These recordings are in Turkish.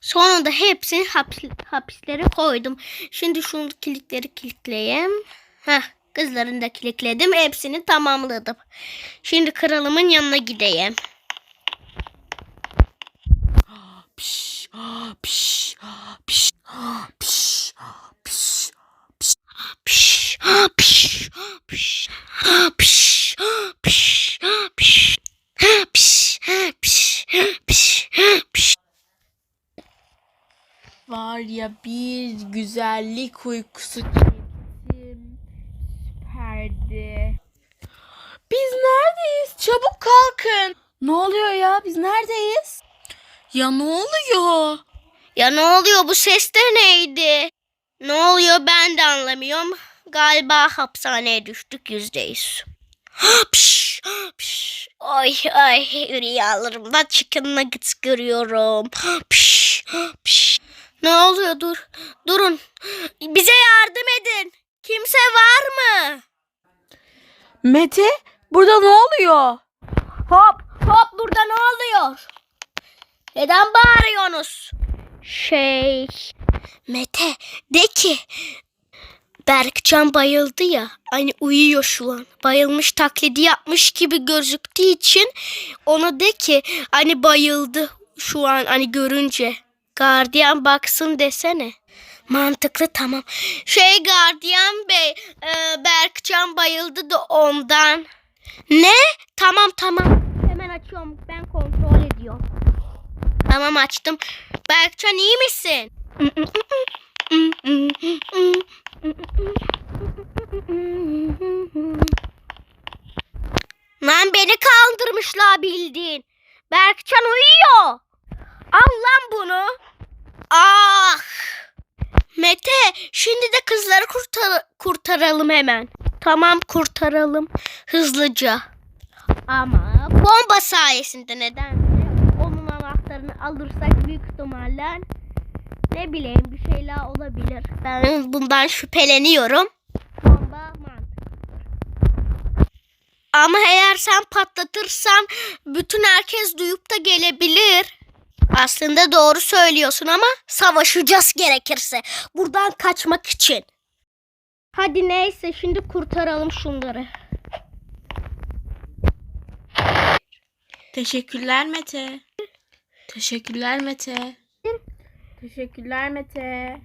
Sonunda hepsini hapis, hapislere koydum. Şimdi şu kilitleri kilitleyeyim. Heh, kızların da kilitledim. Hepsini tamamladım. Şimdi kralımın yanına gideyim. Piş, piş, piş, Var ya bir güzellik uykusu çektim. Süperdi. Biz neredeyiz? Çabuk kalkın. Ne oluyor ya? Biz neredeyiz? Ya ne oluyor? Ya ne oluyor bu ses de neydi? Ne oluyor ben de anlamıyorum. Galiba hapishaneye düştük yüzdeyiz. Piş, piş. Ay ay rüyalarımda chicken nuggets görüyorum. Piş, piş. Ne oluyor dur. Durun. Bize yardım edin. Kimse var mı? Mete, burada ne oluyor? Hop hop burada ne oluyor? Neden bağırıyorsunuz? Şey Mete de ki Berkcan bayıldı ya hani uyuyor şu an. Bayılmış taklidi yapmış gibi gözüktüğü için ona de ki hani bayıldı şu an hani görünce. Gardiyan baksın desene. Mantıklı tamam. Şey gardiyan bey e, Berkcan bayıldı da ondan. Ne? Tamam tamam. Hemen açıyorum. Ben kontrol ediyorum. Tamam açtım. Berkcan iyi misin? Lan beni kandırmışlar bildiğin. Berkcan uyuyor. Al lan bunu. Ah. Mete şimdi de kızları kurtar kurtaralım hemen. Tamam kurtaralım hızlıca. Ama bomba sayesinde neden? Onun anahtarını alırsak büyük ihtimalle ne bileyim bir şeyler olabilir. Ben bundan şüpheleniyorum. Bomba. Ama eğer sen patlatırsan bütün herkes duyup da gelebilir. Aslında doğru söylüyorsun ama savaşacağız gerekirse. Buradan kaçmak için. Hadi neyse şimdi kurtaralım şunları. Teşekkürler Mete. Teşekkürler Mete. Teşekkürler Mete.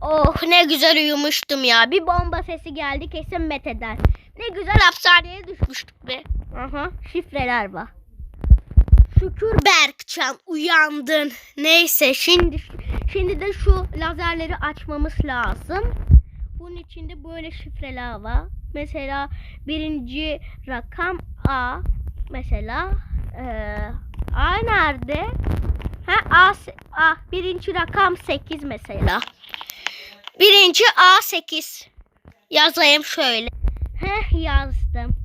Oh ne güzel uyumuştum ya. Bir bomba sesi geldi kesin Mete'den. Ne güzel hapishaneye düşmüştük be. Aha şifreler var. Şükür Berkcan uyandın. Neyse şimdi şimdi de şu lazerleri açmamız lazım. Bunun içinde böyle şifreler var. Mesela birinci rakam A. Mesela eee, A nerede? Ha A, A birinci rakam 8 mesela. Birinci A8. Yazayım şöyle. Heh yazdım.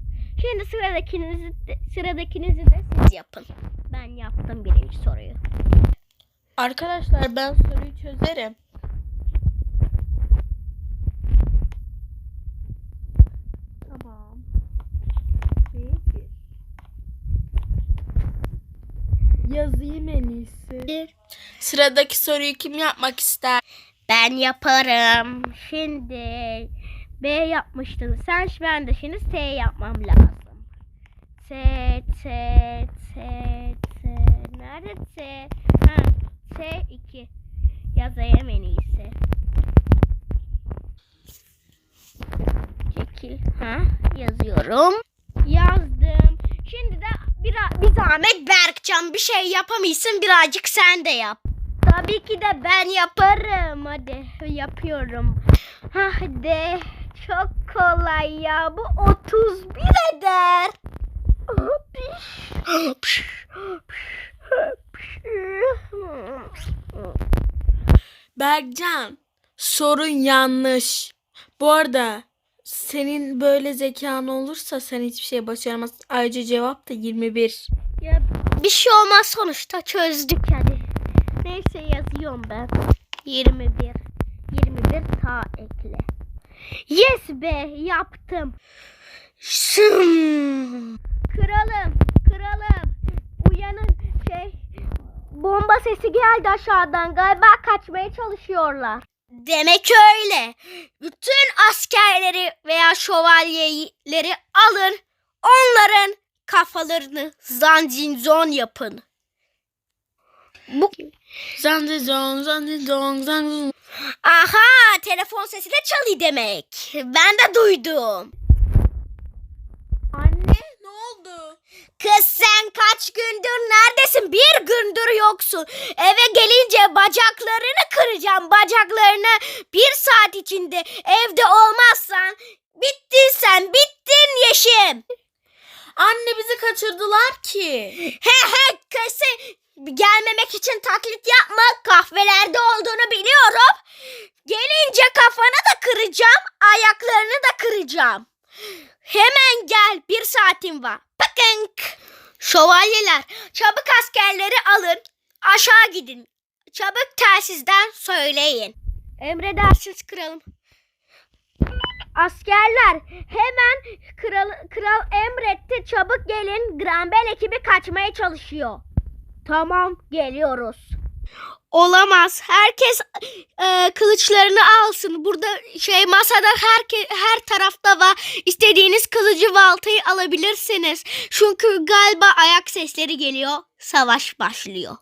Şimdi sıradakinizi de, sıradakinizi de siz yapın. Ben yaptım birinci soruyu. Arkadaşlar ben soruyu çözerim. Tamam. Peki. Yazayım en iyisi. Sıradaki soruyu kim yapmak ister? Ben yaparım. Şimdi B yapmıştın. Sen ben de şimdi S yapmam lazım. S, S, S, S. Nerede S? Ha, S2. Yazayım en iyisi. Çekil. Ha, yazıyorum. Bir, bir zahmet Berkcan bir şey yapamıyorsun birazcık sen de yap. Tabii ki de ben yaparım. Hadi yapıyorum. Hadi. Çok kolay ya. Bu 31 eder. Berkcan, sorun yanlış. Bu arada senin böyle zekan olursa sen hiçbir şey başaramazsın. Ayrıca cevap da 21. Ya bir şey olmaz sonuçta çözdük hadi. Neyse yazıyorum ben. 21. 21. bir sağ ekle. Yes be yaptım. Şım. Kralım, kralım. Uyanın şey bomba sesi geldi aşağıdan. Galiba kaçmaya çalışıyorlar. Demek öyle. Bütün askerleri veya şövalyeleri alın. Onların kafalarını zanzinzon yapın. Bu Zandizon, zandizon, zandizon. Aha telefon sesi de çalıyor demek. Ben de duydum. Anne ne oldu? Kız sen kaç gündür neredesin? Bir gündür yoksun. Eve gelince bacaklarını kıracağım. Bacaklarını bir saat içinde evde olmazsan bittin sen. Bittin Yeşim. Anne bizi kaçırdılar ki. He he kız sen gelmemek için taklit yapma. Kahvelerde olduğunu biliyorum. Gelince kafanı da kıracağım. Ayaklarını da kıracağım. Hemen gel. Saatim var. Bakın. Şövalyeler çabuk askerleri alın. Aşağı gidin. Çabuk telsizden söyleyin. Emredersiniz kralım. Askerler hemen kral, kral emretti çabuk gelin Grambel ekibi kaçmaya çalışıyor. Tamam geliyoruz. Olamaz. Herkes e, kılıçlarını alsın. Burada şey masada herke, her tarafta var. İstediğiniz kılıcı baltayı alabilirsiniz. Çünkü galiba ayak sesleri geliyor. Savaş başlıyor.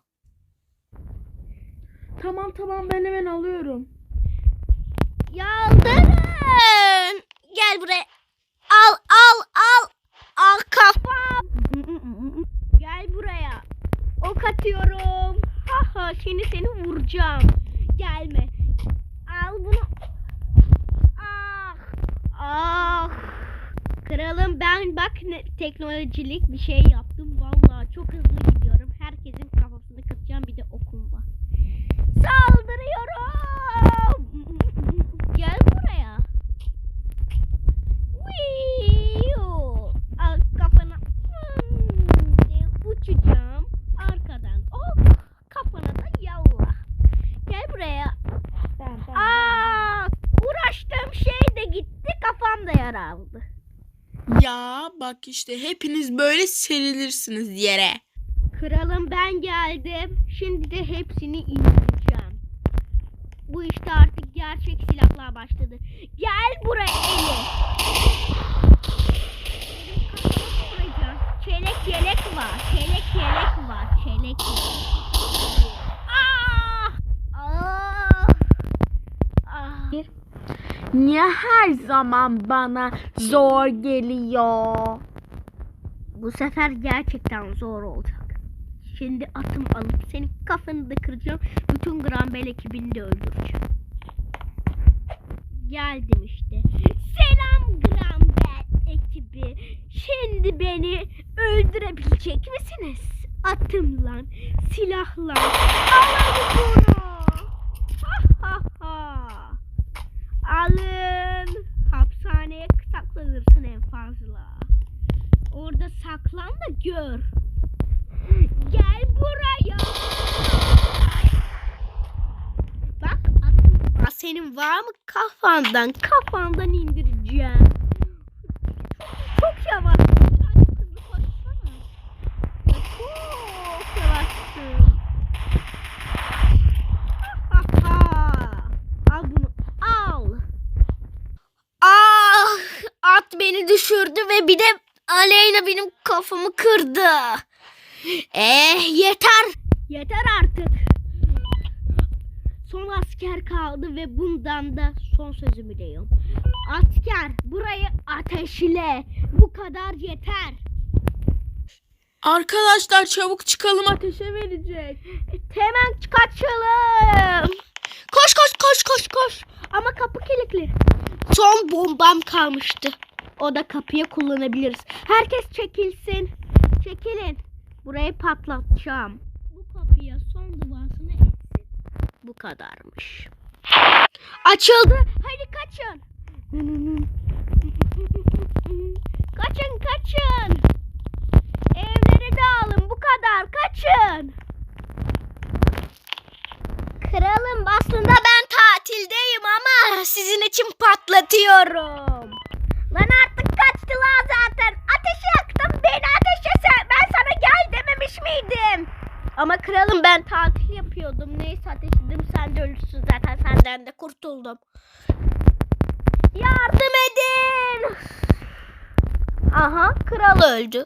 Tamam tamam ben hemen alıyorum. Yaldırın. Gel buraya. Al. Al kafam. Gel buraya. Ok atıyorum. Ha ha şimdi seni vuracağım. Gelme. Al bunu. Ah. Ah. Kralım ben bak ne teknolojilik bir şey yaptım. Vallahi çok hızlı gidiyorum. Herkesin kafasını kıracağım. Bir de okum var. Saldırıyorum. Gel buraya. Al kafana. Hmm, diye Uçacağım. Arkadan. Oh, kafana da yallah. Gel buraya. Aa, uğraştığım şey de gitti. Kafam da yaraldı. Ya bak işte hepiniz böyle serilirsiniz yere. Kralım ben geldim. Şimdi de hepsini indireceğim. Bu işte artık gerçek silahlar başladı. Gel buraya Eli. Çelek yelek var. Çelek yelek var. Çelek yelek. Ah! Ah! Ah! Niye her zaman bana zor geliyor? Bu sefer gerçekten zor olacak. Şimdi atım alıp senin kafanı da kıracağım. Bütün Grambel ekibini de öldüreceğim. Geldim işte. Selam Grambel ekibi. Şimdi beni öldürebilecek misiniz? Atımla, silahla. Alın bunu. Ha ha ha. Alın. Hapishaneye saklanırsın en fazla. Orada saklan da gör. Gel buraya. Bak atım var. Senin var mı kafandan? Kafandan indireceğim. Çok yavaş. Hadi hızlı koşsana. Ya Çok yavaşsın. Ha ha ha. Al bunu. Al. Ah, at beni düşürdü ve bir de Aleyna benim kafamı kırdı. Eh yeter. Yeter artık. Son asker kaldı ve bundan da son sözümü diyorum. Asker burayı ateşle. Bu kadar yeter. Arkadaşlar çabuk çıkalım ateşe verecek. Hemen kaçalım. Koş koş koş koş koş. Ama kapı kilitli. Son bombam kalmıştı. O da kapıya kullanabiliriz. Herkes çekilsin. Çekilin. Burayı patlatacağım. Bu kapıya son duasını etsin. Bu kadarmış. Açıldı. Hadi kaçın. Kaçın kaçın. Evleri dağılın. Bu kadar. Kaçın. Kralım aslında ben tatildeyim ama sizin için patlatıyorum. Lan artık kaçtı lan zaten. Ateşi yaktım beni ateşe sen. Ben sana gel dememiş miydim? Ama kralım ben tatil yapıyordum. Neyse ateşledim sen de ölürsün zaten senden de kurtuldum. Yardım edin. Aha kral öldü.